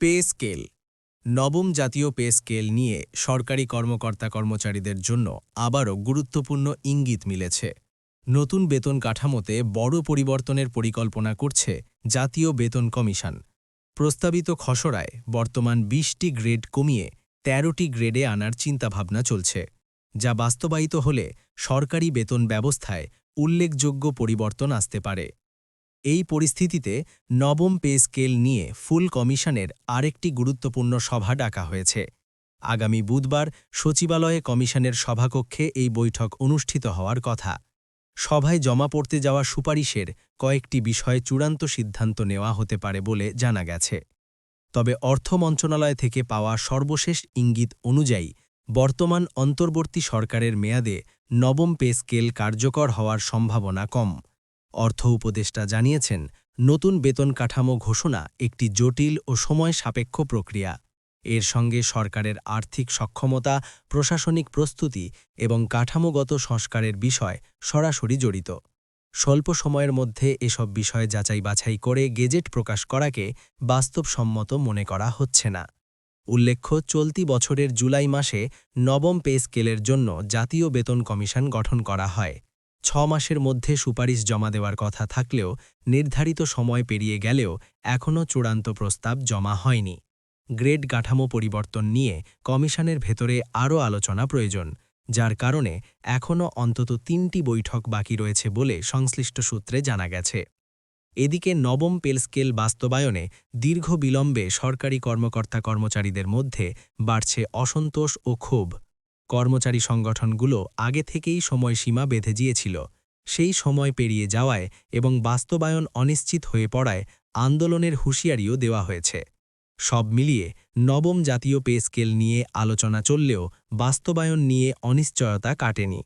Pay scale. নবম জাতীয় pay scale নিয়ে সরকারি কর্মকর্তা কর্মচারীদের জন্য আবারও গুরুত্বপূর্ণ ইঙ্গিত মিলেছে। নতুন বেতন কাঠামোতে বড় পরিবর্তনের পরিকল্পনা করছে জাতীয় বেতন কমিশন। প্রস্তাবিত খসড়ায় বর্তমান ২০টি গ্রেড কমিয়ে ১৩টি গ্রেডে আনার চিন্তাভাবনা চলছে, যা বাস্তবায়িত হলে সরকারি বেতন ব্যবস্থায় উল্লেখযোগ্য পরিবর্তন আসতে পারে। এই পরিস্থিতিতে নবম পে স্কেল নিয়ে ফুল কমিশনের আরেকটি গুরুত্বপূর্ণ সভা ডাকা হয়েছে। আগামী বুধবার সচিবালয়ে কমিশনের সভাকক্ষে এই বৈঠক অনুষ্ঠিত হওয়ার কথা। সভায় জমা পড়তে যাওয়া সুপারিশের কয়েকটি বিষয়ে চূড়ান্ত সিদ্ধান্ত নেওয়া হতে পারে বলে জানা গেছে। তবে অর্থ মন্ত্রণালয় থেকে পাওয়া সর্বশেষ ইঙ্গিত অনুযায়ী বর্তমান অন্তর্বর্তী সরকারের মেয়াদে নবম পে স্কেল কার্যকর হওয়ার সম্ভাবনা কম। অর্থ উপদেষ্টা জানিয়েছেন, নতুন বেতন কাঠামো ঘোষণা একটি জটিল ও সময় সাপেক্ষ প্রক্রিয়া। এর সঙ্গে সরকারের আর্থিক সক্ষমতা, প্রশাসনিক প্রস্তুতি এবং কাঠামোগত সংস্কারের বিষয় সরাসরি জড়িত। স্বল্প সময়ের মধ্যে এসব বিষয় যাচাই বাছাই করে গেজেট প্রকাশ করাকে বাস্তবসম্মত মনে করা হচ্ছে না। উল্লেখ্য, চলতি বছরের জুলাই মাসে নবম পে স্কেলের জন্য জাতীয় বেতন কমিশন গঠন করা হয়। ছ মাসের মধ্যে সুপারিশ জমা দেওয়ার কথা থাকলেও নির্ধারিত সময় পেরিয়ে গেলেও এখনও চূড়ান্ত প্রস্তাব জমা হয়নি। গ্রেড কাঠামো পরিবর্তন নিয়ে কমিশনের ভেতরে আরও আলোচনা প্রয়োজন, যার কারণে এখনও অন্তত তিনটি বৈঠক বাকি রয়েছে বলে সংশ্লিষ্ট সূত্রে জানা গেছে। এদিকে নবম পেলস্কেল বাস্তবায়নে দীর্ঘ বিলম্বে সরকারি কর্মকর্তা কর্মচারীদের মধ্যে বাড়ছে অসন্তোষ ও ক্ষোভ। কর্মচারী সংগঠনগুলো আগে থেকেই সময়সীমা বেঁধে গিয়েছিল সেই সময় পেরিয়ে যাওয়ায় এবং বাস্তবায়ন অনিশ্চিত হয়ে পড়ায় আন্দোলনের হুঁশিয়ারিও দেওয়া হয়েছে। সব মিলিয়ে নবম জাতীয় পে স্কেল নিয়ে আলোচনা চললেও বাস্তবায়ন নিয়ে অনিশ্চয়তা কাটেনি।